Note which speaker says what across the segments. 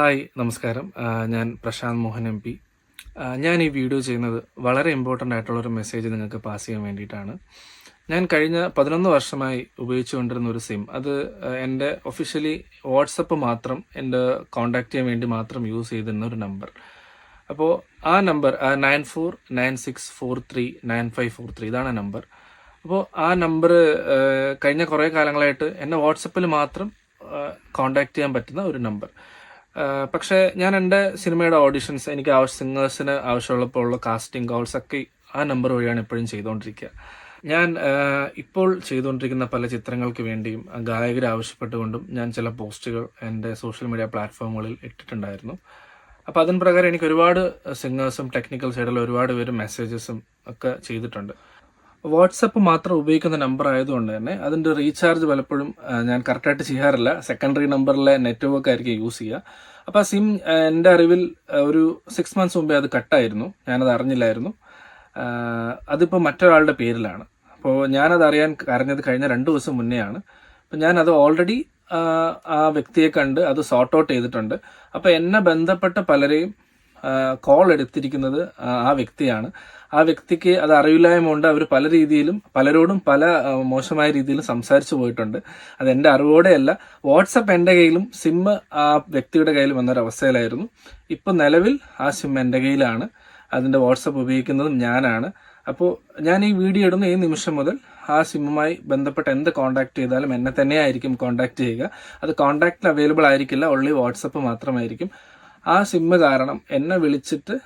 Speaker 1: Hi നമസ്കാരം. ഞാൻ Prashant Mohan M P. ഞാൻ ഈ വീഡിയോ ചെയ്യുന്നത് വളരെ ഇമ്പോർട്ടന്റ് ആയിട്ടുള്ള ഒരു മെസ്സേജ് നിങ്ങൾക്ക് പാസ് ചെയ്യാൻ വേണ്ടിയിട്ടാണ്. ഞാൻ കഴിഞ്ഞ പതിനൊന്ന് വർഷമായി ഉപയോഗിച്ചുകൊണ്ടിരുന്ന ഒരു സിം അത് എന്റെ ഒഫീഷ്യലി വാട്സപ്പ് മാത്രം എന്റെ കോൺടാക്റ്റ് ചെയ്യാൻ വേണ്ടി മാത്രം യൂസ് ചെയ്തിരുന്ന ഒരു നമ്പർ അപ്പോൾ ആ number nine four nine six four three nine five four three ഇതാണ് നമ്പർ അപ്പോൾ ആ നമ്പർ കഴിഞ്ഞ കുറേ കാലങ്ങളായിട്ട് എന്നെ വാട്സപ്പിൽ മാത്രം കോണ്ടാക്ട് ചെയ്യാൻ പറ്റുന്ന ഒരു നമ്പർ പക്ഷേ ഞാൻ എന്റെ സിനിമയുടെ ഓഡിഷൻസ് എനിക്ക് ആവശ്യ സിംഗേഴ്സിന് ആവശ്യമുള്ളപ്പോൾ ഉള്ള കാസ്റ്റിംഗ് കോൾസ് ഒക്കെ ആ നമ്പർ വഴിയാണ് എപ്പോഴും ചെയ്തുകൊണ്ടിരിക്കുക. ഞാൻ ഇപ്പോൾ ചെയ്തുകൊണ്ടിരിക്കുന്ന പല ചിത്രങ്ങൾക്ക് വേണ്ടിയും ഗായകർ ആവശ്യപ്പെട്ടുകൊണ്ടും ഞാൻ ചില പോസ്റ്റുകൾ എന്റെ സോഷ്യൽ മീഡിയ പ്ലാറ്റ്ഫോമുകളിൽ ഇട്ടിട്ടുണ്ടായിരുന്നു. അപ്പോൾ അതിന് പ്രകാരം എനിക്ക് ഒരുപാട് സിംഗേഴ്സും ടെക്നിക്കൽ സൈഡിൽ ഒരുപാട് പേര് മെസ്സേജസും ഒക്കെ ചെയ്തിട്ടുണ്ട്. വാട്സപ്പ് മാത്രം ഉപയോഗിക്കുന്ന നമ്പർ ആയതുകൊണ്ട് തന്നെ അതിന്റെ റീചാർജ് പലപ്പോഴും ഞാൻ കറക്റ്റായിട്ട് ചെയ്യാറില്ല. സെക്കൻഡറി നമ്പറിലെ നെറ്റ്വർക്ക് ആയിരിക്കും യൂസ് ചെയ്യുക. അപ്പോൾ ആ സിം എന്റെ അറിവിൽ ഒരു സിക്സ് മന്ത്സ് മുമ്പേ അത് കട്ടായിരുന്നു ഞാനത് അറിഞ്ഞില്ലായിരുന്നു. അതിപ്പോൾ മറ്റൊരാളുടെ പേരിലാണ്. അപ്പോൾ ഞാനത് അറിയാൻ അറിഞ്ഞത് കഴിഞ്ഞ രണ്ട് ദിവസം മുന്നെയാണ്. അപ്പം ഞാനത് ഓൾറെഡി ആ വ്യക്തിയെ കണ്ട് അത് സോർട്ട് ഔട്ട് ചെയ്തിട്ടുണ്ട്. അപ്പോൾ എന്നെ ബന്ധപ്പെട്ട പലരെയും കോൾ എടുത്തിരിക്കുന്നത് ആ വ്യക്തിയാണ്. ആ വ്യക്തിക്ക് അത് അറിവില്ലായ്മ കൊണ്ട് അവർ പല രീതിയിലും പലരോടും പല മോശമായ രീതിയിലും സംസാരിച്ചു പോയിട്ടുണ്ട്. അത് എന്റെ അറിവോടെയല്ല വാട്സപ്പ് എന്റെ കയ്യിലും സിം ആ വ്യക്തിയുടെ കയ്യിലും എന്നൊരവസ്ഥയിലായിരുന്നു. ഇപ്പം നിലവിൽ ആ സിം എന്റെ കയ്യിലാണ്. അതിന്റെ വാട്സപ്പ് ഉപയോഗിക്കുന്നതും ഞാനാണ്. അപ്പോൾ ഞാൻ ഈ വീഡിയോ ഇടുന്ന ഈ നിമിഷം മുതൽ ആ സിമ്മുമായി ബന്ധപ്പെട്ട് എന്ത് കോൺടാക്ട് ചെയ്താലും എന്നെ തന്നെയായിരിക്കും കോൺടാക്ട് ചെയ്യുക. അത് കോൺടാക്റ്റിൽ അവൈലബിൾ ആയിരിക്കില്ല ഓൺലി വാട്സപ്പ് മാത്രമായിരിക്കും. ആ സിമ്മ് കാരണം എന്നെ വിളിച്ചിട്ട്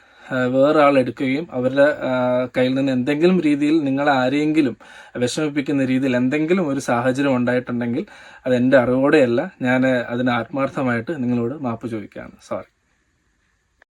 Speaker 1: വേറെ ആൾ എടുക്കുകയും അവരുടെ കയ്യിൽ നിന്ന് എന്തെങ്കിലും രീതിയിൽ നിങ്ങളെ ആരെയെങ്കിലും വിഷമിപ്പിക്കുന്ന രീതിയിൽ എന്തെങ്കിലും ഒരു സാഹചര്യം ഉണ്ടായിട്ടുണ്ടെങ്കിൽ അത് എന്റെ അറിവോടെയല്ല. ഞാൻ അതിന് ആത്മാർത്ഥമായിട്ട് നിങ്ങളോട് മാപ്പ് ചോദിക്കുകയാണ്. സോറി